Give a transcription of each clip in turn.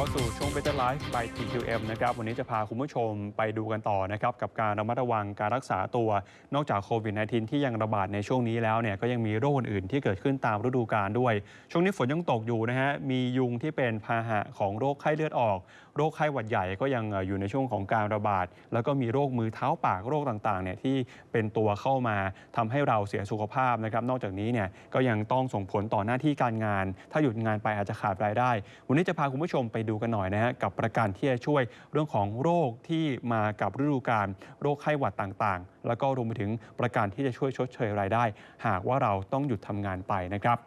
เข้าสู่ช่วง Better Life by TQM นะครับวันนี้จะพาคุณผู้ชมไปดูกันต่อนะครับกับการระมัดระวังการรักษาตัว นอกจากโควิด -19 ที่ยังระบาดในช่วงนี้แล้วเนี่ยก็ยังมีโรคอื่นๆที่เกิดขึ้นตามฤดูกาลด้วย ช่วงนี้ฝนยังตกอยู่นะฮะมียุงที่เป็นพาหะของโรคไข้เลือดออก โรคไข้หวัดใหญ่ก็ยังเอ่ออยู่ในช่วงของการระบาด แล้วก็มีโรคมือเท้าปากโรคต่างๆเนี่ยที่เป็นตัวเข้ามาทำให้เราเสียสุขภาพนะครับนอกจากนี้เนี่ยก็ยังต้องส่งผลต่อหน้าที่การงาน ถ้าหยุดงานไปอาจจะขาดรายได้ วันนี้จะพาคุณผู้ชมไปดูกันหน่อยนะฮะกับประกันที่จะช่วยเรื่องของโรคที่มากับฤดูกาลโรคไข้หวัดต่างๆ แล้วก็รวมไปถึงประกันที่จะช่วยชดเชยรายได้ หากว่าเราต้องหยุดทำงานไปนะครับ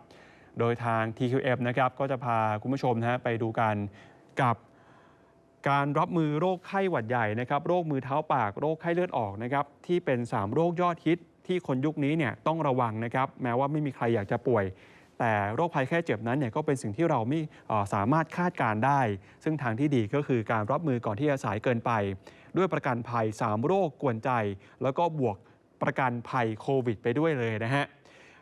โดยทาง TQF นะครับก็จะพาคุณผู้ชมนะฮะไปดูกันกับการรับมือโรคไข้หวัดใหญ่นะครับ โรคมือเท้าปาก โรคไข้เลือดออกนะครับ ที่เป็น 3 โรคยอดฮิตที่คนยุคนี้เนี่ยต้องระวังนะครับ แม้ว่าไม่มีใครอยากจะป่วย แต่โรคภัยแค่เจ็บนั้นเนี่ยก็เป็นสิ่งที่เราไม่สามารถคาดการได้ ซึ่งทางที่ดีก็คือการรับมือก่อนที่จะสายเกินไป ด้วยประกันภัย 3 โรคกวนใจ แล้วก็บวกประกันภัยโควิด ไปด้วยเลยนะฮะ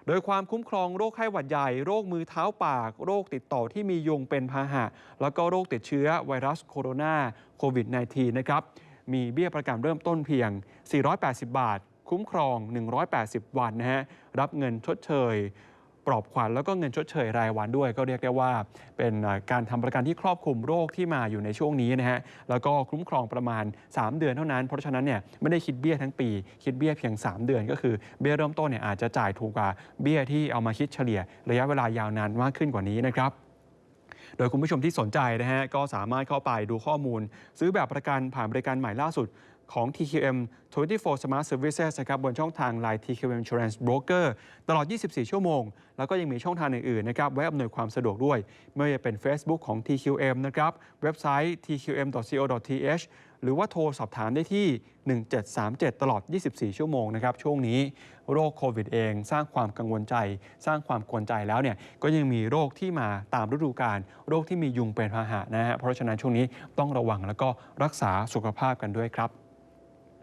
โดยความคุ้มครองโรคไข้หวัดใหญ่ โรคมือเท้าปาก โรคติดต่อที่มียุงเป็นพาหะ แล้วก็โรคติดเชื้อไวรัสโคโรนาโควิด -19 นะครับมีเบี้ยประกันเริ่มต้นเพียง 480 บาท คุ้มครอง 180 วันนะฮะ รับเงินชดเชย ปลอบขวัญแล้วก็เงินชดเชยรายวันด้วย ก็เรียกได้ว่าเป็นการทำประกันที่ครอบคลุมโรคที่มาอยู่ในช่วงนี้นะฮะแล้วก็คุ้มครองประมาณ 3 เดือนเท่านั้น เพราะฉะนั้นเนี่ยไม่ได้คิดเบี้ยทั้งปี คิดเบี้ยเพียง 3 เดือน ก็คือเบี้ยเริ่มต้นเนี่ยอาจจะจ่ายถูกกว่าเบี้ยที่เอามาคิดเฉลี่ย ระยะเวลายาวนานมากขึ้นกว่านี้นะครับโดยคุณผู้ชมที่สนใจนะฮะก็สามารถเข้าไปดูข้อมูล ซื้อแบบประกันผ่านบริการใหม่ล่าสุด ของ TQM 24 Smart Services นะครับบนช่องทาง Line TQM Insurance Broker ตลอด 24 ชั่วโมง แล้วก็ยังมีช่องทางอื่นๆนะครับไว้อำนวยความสะดวกด้วย ไม่ว่าจะเป็น Facebook ของ TQM นะครับเว็บไซต์ tqm.co.th หรือว่าโทรสอบถามได้ที่ 1737 ตลอด 24 ชั่วโมงนะครับ ช่วงนี้โรคโควิดเอง สร้างความกังวลใจ สร้างความกวนใจแล้วเนี่ย ก็ยังมีโรคที่มาตามฤดูกาล โรคที่มียุงเป็นพาหะนะฮะ เพราะฉะนั้นช่วงนี้ต้องระวังแล้วก็รักษาสุขภาพกันด้วยครับ